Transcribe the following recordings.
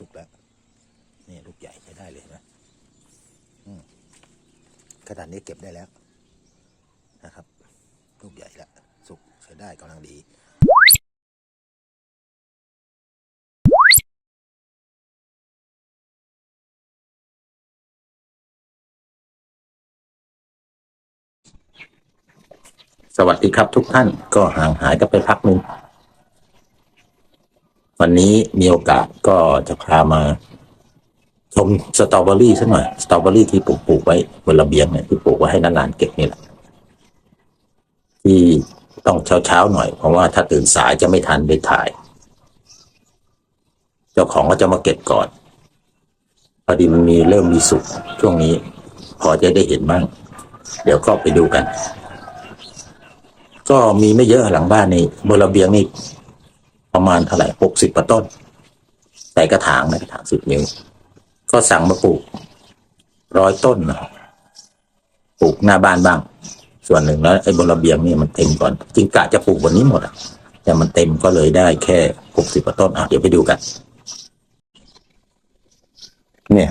สุกแล้วนี่ลูกใหญ่ใช้ได้เลยนะขนาดนี้เก็บได้แล้วนะครับ ลูกใหญ่แล้วสุกใช้ได้กำลังดีสวัสดีครับทุกท่านก็ห่างหายกันไปพักหนึ่ง วันนี้มีโอกาสก็จะพามาชมสตรอเบอรี่สักหน่อยสตรอเบอรี่ที่ปลูกปลูกไว้บนระเบียงเนี่ยที่ปลูกไว้ให้นานๆเก็บนี่แหละที่ต้องเช้าเช้าๆหน่อย เพราะว่าถ้าตื่นสายจะไม่ทันไปถ่าย เจ้าของก็จะมาเก็บก่อนพอดีมันมีเริ่มมีสุกช่วงนี้ พอจะได้เห็นบ้าง เดี๋ยวก็ไปดูกัน ก็มีไม่เยอะหลังบ้านนี่บนระเบียงนี่ ประมาณเท่าไหร่หกสิบกว่าต้น ใส่กระถางนะกระถางสิบนิ้ว ก็สั่งมาปลูกร้อยต้นปลูกหน้าบ้านบ้าง ส่วนหนึ่งแล้วไอ้บนระเบียงนี่มันเต็มก่อน จริงกะจะปลูกบนนี้หมดอะแต่มันเต็มก็เลยได้แค่หกสิบกว่าต้นอะเดี๋ยวไปดูกัน เนี่ย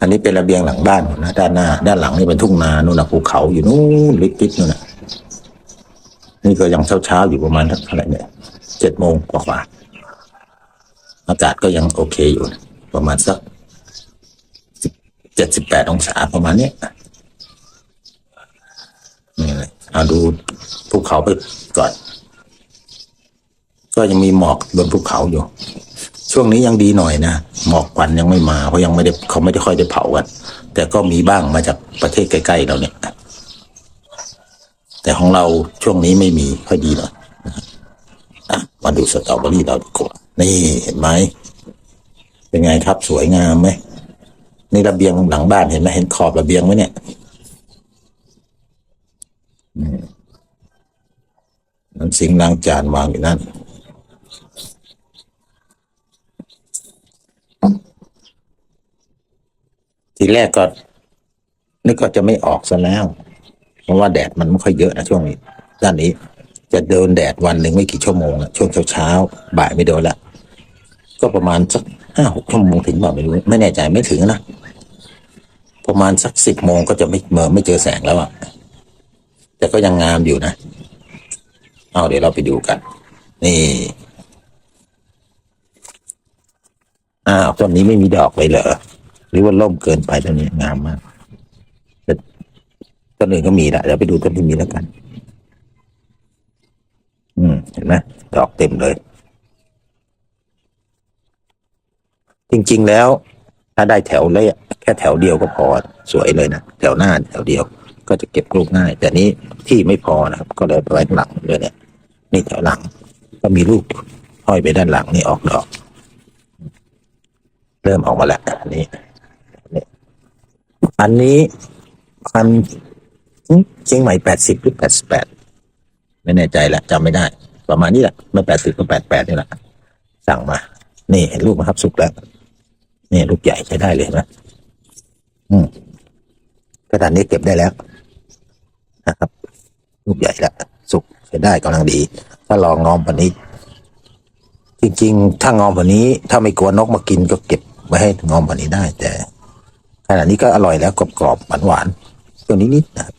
อันนี้เป็นระเบียงหลังบ้านนะด้านหน้า ด้านหลังนี่เป็นทุ่งนานู่นนะภูเขาอยู่นู่นลิบๆนู่นนะนี่ก็ยังเช้าๆอยู่ประมาณเท่าไหร่เนี่ย เจ็ดโมงกว่าๆอากาศก็ยังโอเคอยู่ ประมาณสักเจ็ดสิบแปดองศาประมาณนี้นี่เลยเอาดูภูเขาไปก่อน ก็ยังมีหมอกบนภูเขาอยู่ ช่วงนี้ยังดีหน่อยนะ หมอกควันยังไม่มาเพราะยังไม่ได้เขาไม่ได้ค่อยได้เผากัน แต่ก็มีบ้างมาจากประเทศใกล้ๆเราเนี่ย แต่ของเราช่วงนี้ไม่มีค่อยดีหน่อย อะมาดูสตรอเบอรี่เราดีกว่า นี่เห็นไหม เป็นไงครับสวยงามไหมนี่ระเบียงหลังบ้านเห็นไหมเห็นขอบระเบียงไหมเนี่ยนั่นสิงห์ล้างจานวางอยู่นั่นทีแรกก็นึกก็จะไม่ออกซะแล้ว เพราะว่าแดดมันไม่ค่อยเยอะนะช่วงนี้ ด้านนี้ จะเดินแดดวันหนึ่งไม่กี่ชั่วโมงนะช่วงเช้าๆบ่ายไม่โดนละก็ประมาณสักห้าหกชั่วโมงถึงเปล่าไม่รู้ไม่แน่ใจไม่ถึงนะประมาณสักสิบโมงก็จะไม่เมื่อไม่เจอแสงแล้วอะแต่ก็ยังงามอยู่นะเอาเดี๋ยวเราไปดูกัน นี่อ้าวต้นนี้ไม่มีดอกเลยเหรอหรือว่าล่มเกินไปต้นนี้งามมากต้นอื่นก็มีแหละเดี๋ยวไปดูต้นที่มีแล้วกัน ไหมดอกเต็มเลย จริง ๆ แล้ว ถ้าได้แถวเลยแค่แถวเดียวก็พอสวยเลยนะแถวหน้าแถวเดียว ก็จะเก็บลูกง่าย แต่นี้ที่ไม่พอนะครับ ก็เลยไปไว้างหลังเลยเนี่ย นี่แถวหลัง ก็มีลูกห้อยไปด้านหลังนี่ออกดอก เริ่มออกมาแล้วอันนี้นี่อันนี้พันเชียงใหม่แปดสิบหรือแปดสิบแปดไม่แน่ใจละจำไม่ได้ ประมาณนี้แหละไม่แปดสิบก็แปดแปดนี่แหละสั่งมา นี่เห็นลูกไหมครับสุกแล้วนี่ลูกใหญ่ใช้ได้เลยเห็นไหมอืมกระดานนี้เก็บได้แล้วนะครับ ลูกใหญ่แล้วสุกใช้ได้กำลังดี ถ้าลองงอมว่านี้ จริงๆ ถ้างอมว่านี้ ถ้าไม่กลัวนกมากินก็เก็บไว้ให้งอมว่านี้ได้ แต่ขนาดนี้ก็อร่อยแล้วกรอบๆหวานๆตัวนี้นิดนะครับ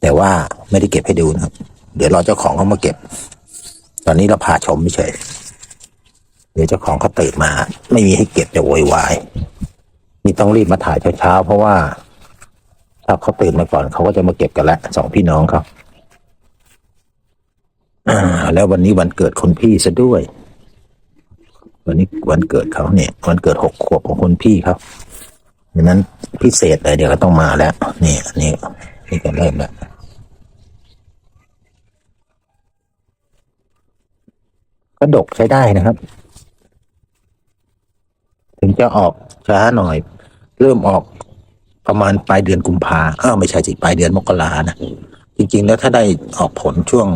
แต่ว่าไม่ได้เก็บให้ดูนะครับ เดี๋ยวรอเจ้าของเขามาเก็บ ตอนนี้เราพาชมไม่เฉยเดี๋ยวเจ้าของเขาตื่นมา ไม่มีให้เก็บจะโวยวายนี่ต้องรีบมาถ่ายเช้าๆเพราะว่า ถ้าเขาตื่นมาก่อนเขาก็จะมาเก็บกันแล้วสองพี่น้องเขาอ่าแล้ววันนี้วันเกิดคนพี่ซะด้วย วันนี้วันเกิดเขาเนี่ย วันเกิดหกขวบของคนพี่เขาดังนั้นพิเศษเลยเดี๋ยวก็ต้องมาแล้วนี่อันนี้นี่ก็เริ่มแล้ว ก็ดกใช้ได้นะครับ ถึงจะออกช้าหน่อย เริ่มออกประมาณปลายเดือนกุมภาอ้าวไม่ใช่สิปลายเดือนมกรานะจริง ๆ แล้วถ้าได้ออกผลช่วง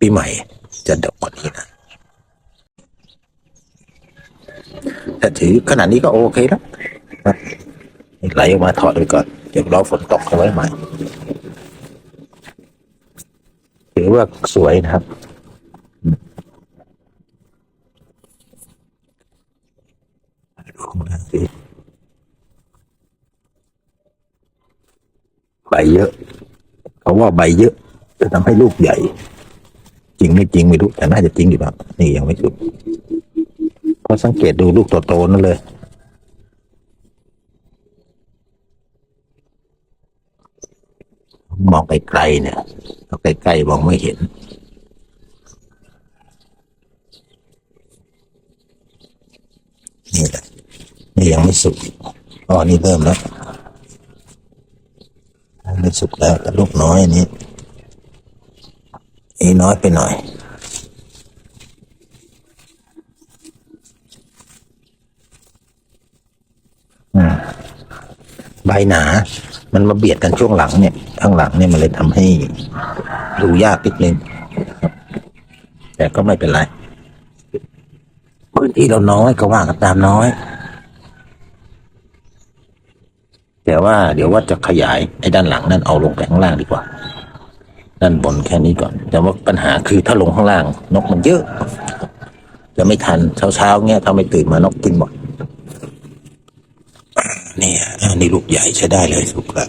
ปีใหม่ จะดกกว่านี้นะแต่ถือขนาดนี้ก็โอเคแล้วนะไหลออกมาถอดไปก่อนเดี๋ยวรอฝนตกเอาไว้ใหม่ ถือว่าสวยนะครับ ดูข้างล่างสิ ใบเยอะ เขาว่าใบเยอะ จะทำให้ลูกใหญ่ จริงไม่จริงไม่รู้แต่น่าจะจริงอยู่แบบนี่ยังไม่สุกเพราะสังเกตดูลูกโตๆนั่นเลยมองไกลๆเนี่ยเราใกล้ๆมองไม่เห็น นี่แหละนี่ ยังไม่สุกอ๋อนี่เริ่มแล้วไม่สุกแล้วแต่ลูกน้อยอันนี้อีน้อยไปหน่อยใบหนา มันมาเบียดกันช่วงหลังเนี่ย ข้างหลังเนี่ยมันเลยทำให้ดูยากนิดนึงแต่ก็ไม่เป็นไร พื้นที่เราน้อยก็ว่างกันตามน้อย แต่ว่าเดี๋ยวว่าจะขยายไอ้ด้านหลังนั่นเอาลงไปข้างล่างดีกว่า ด้านบนแค่นี้ก่อน แต่ว่าปัญหาคือถ้าลงข้างล่าง นกมันเยอะ จะไม่ทันเช้าๆเงี้ยถ้าไม่ตื่นมานกกินหมดนี่อันนี้ลูกใหญ่ใช้ได้เลยสุกแล้ว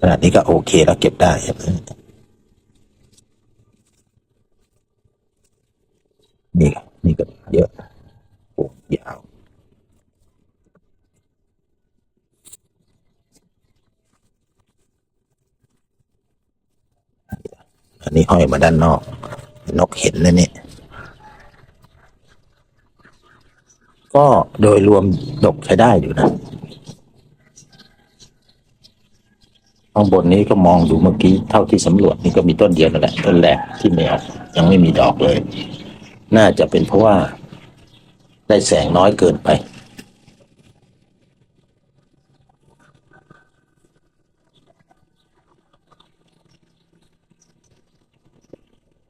ขนาดนี้ก็โอเคแล้วเก็บได้ใช่ไหมนี่นี่ก็เยอะโอ้ยาว อันนี้ห้อยมาด้านนอก นกเห็นแล้วเนี่ยก็โดยรวมดกใช้ได้อยู่นะข้างบนนี้ก็มองดูเมื่อกี้เท่าที่สำรวจนี่ก็มีต้นเดียวนั่นแหละต้นแรกที่ไม่ออกยังไม่มีดอกเลย น่าจะเป็นเพราะว่า ได้แสงน้อยเกินไป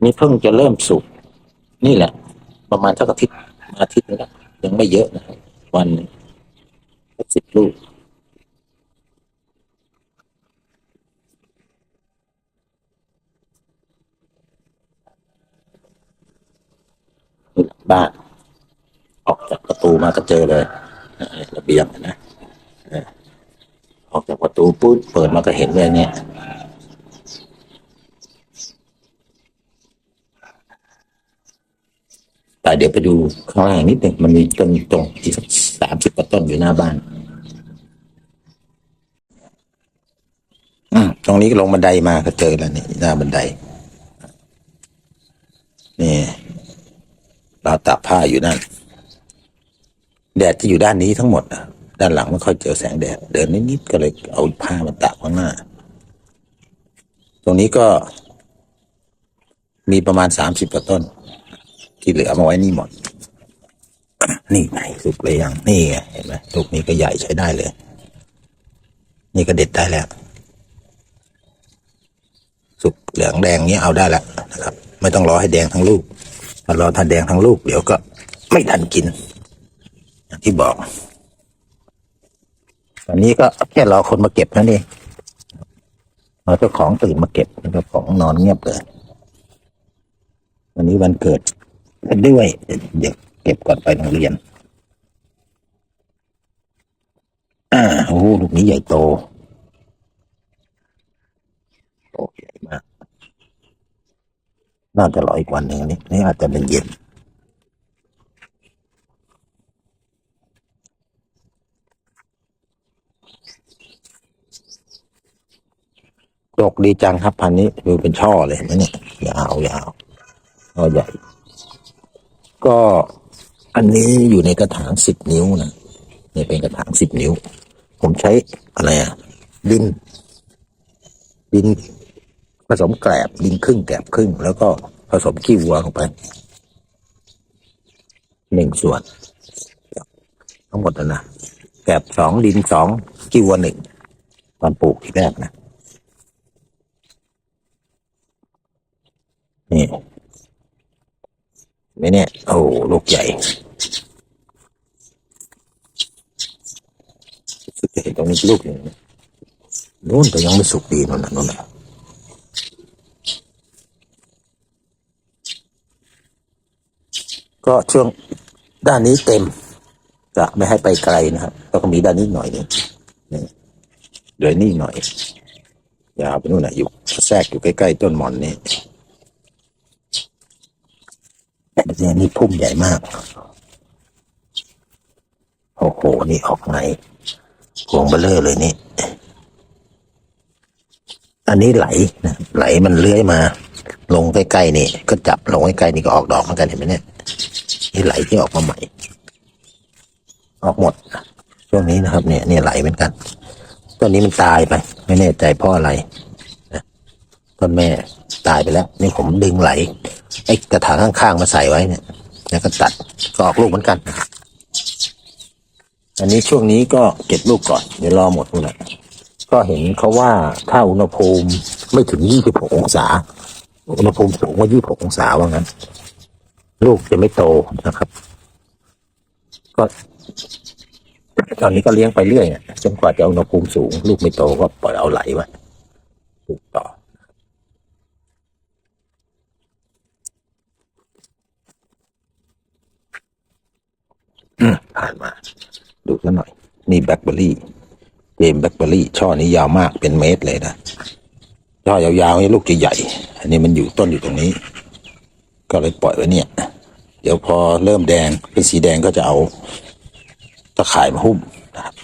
นี่เพิ่งจะเริ่มสุกนี่แหละ ประมาณสักอาทิตย์อาทิตย์นึงยังไม่เยอะนะครับวันสิบลูกบ้าน ออกจากประตูมาก็เจอเลยระเบียงนะออออกจากประตูปุ๊บเปิดมาก็เห็นเลยเนี่ย แต่ เดี๋ยวไปดูข้างล่างนิดหนึ่งมันมีต้นตรงที่สักสามสิบกว่าต้นอยู่หน้าบ้านอืมตรงนี้ลงบันไดมาก็เจอแล้วนี่หน้าบันได นี่เราตากผ้าอยู่นั่น แดดจะอยู่ด้านนี้ทั้งหมดนะด้านหลังไม่ค่อยเจอแสงแดด เดินนิดๆก็เลยเอาผ้ามาตากข้างหน้า ตรงนี้ก็มีประมาณสามสิบกว่าต้น ที่เหลือมาไว้นี่หมด นี่ไงสุกเลยยังนี่ไงเห็นไหมลูกนี้ก็ใหญ่ใช้ได้เลย นี่ก็เด็ดได้แล้ว สุกเหลืองแดงนี้เอาได้แล้วนะครับ ไม่ต้องรอให้แดงทั้งลูกถ้ารอถ้าแดงทั้งลูกเดี๋ยวก็ไม่ทันกินอย่างที่บอก ตอนนี้ก็แค่รอคนมาเก็บนั่นเองรอเจ้าของตื่นมาเก็บเจ้าของนอนเงียบเลยวันนี้วันเกิด ด้วย เดี๋ยวเก็บก่อนไปโรงเรียน อ่าโอ้ลูกนี้ใหญ่โตโตใหญ่มาก น่าจะรออีกวันหนึ่งอันนี้นี่อาจจะเป็นเย็นดกดีจังครับพันนี้ดูเป็นช่อเลยเห็นไหมเนี่ยยาวยาวช่อใหญ่ ก็อันนี้อยู่ในกระถางสิบนิ้วนะนี่เป็นกระถางสิบนิ้ว ผมใช้อะไรอะดิน ดินผสมแกลบดินครึ่งแกลบครึ่ง แล้วก็ผสมขี้วัวเข้าไปหนึ่งส่วน ทั้งหมดนะแกลบสองดินสองขี้วัวหนึ่งตอนปลูกทีแรกนะนี่ ไม่เนี่ย โอ้ลูกใหญ่สุดจะเห็นตรงนี้ลูกหนึ่งนู่นแต่ยังไม่สุกดีนู่นน่ะนู่นน่ะก็ช่วงด้านนี้เต็มจะไม่ให้ไปไกลนะครับแล้วก็มีด้านนี้หน่อยนึงนี่เดี๋ยวนี่หน่อยยาวไปนู่นนะอยู่แทรกอยู่ใกล้ๆต้นหมอนนี่แต่ เนี่ยนี่พุ่มใหญ่มาก โอ้โห นี่ออกไหนพวงเบลเลอร์เลยนี่ อันนี้ไหลนะไหลมันเลื้อยมา ลงใกล้ๆนี่ ก็จับลงใกล้ๆนี่ก็ออกดอกเหมือนกันเห็นไหมเนี่ยนี่ไหลที่ออกมาใหม่ ออกหมดช่วงนี้นะครับ เนี่ยเนี่ยไหลเหมือนกันต้นนี้มันตายไป ไม่แน่ใจเพราะอะไรต้นแม่ตายไปแล้ว นี่ผมดึงไหล ไอ้กระถางข้างๆมาใส่ไว้เนี่ย แล้วก็ตัดก็ออกลูกเหมือนกัน อันนี้ช่วงนี้ก็เก็บลูกก่อนเดี๋ยวรอหมดนู่นแหละก็เห็นเขาว่าถ้าอุณหภูมิไม่ถึง 26 องศา อุณหภูมิสูงกว่า 26 องศาว่างั้น ลูกจะไม่โตนะครับ ก็ตอนนี้ก็เลี้ยงไปเรื่อยจนกว่าจะอุณหภูมิสูง ลูกไม่โตก็ปล่อยเอาไหลไว้ปลูกต่อ ผ่านมา ดูซะหน่อย นี่แบล็คเบอร์รี่เกมแบล็คเบอร์รี่ ช่อนี้ยาวมากเป็นเมตรเลยนะ ช่อยาวๆนี่ลูกจะใหญ่ อันนี้มันอยู่ต้นอยู่ตรงนี้ ก็เลยปล่อยไว้เนี่ย เดี๋ยวพอเริ่มแดงเป็นสีแดงก็จะเอาตะข่ายมาหุ้มนะครับ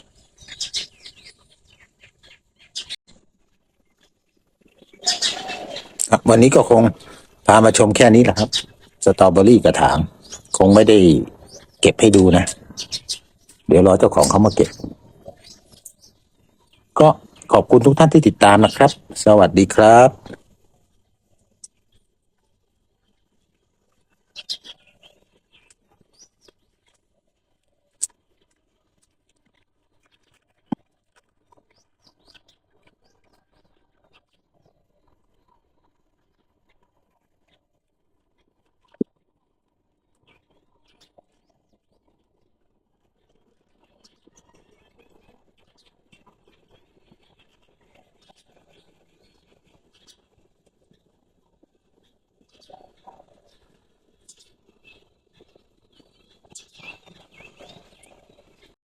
ครับวันนี้ก็คงพามาชมแค่นี้แหละครับ สตรอเบอรี่กระถาง คงไม่ได้ เก็บให้ดูนะ เดี๋ยวรอเจ้าของเขามาเก็บ ก็ขอบคุณทุกท่านที่ติดตามนะครับ สวัสดีครับ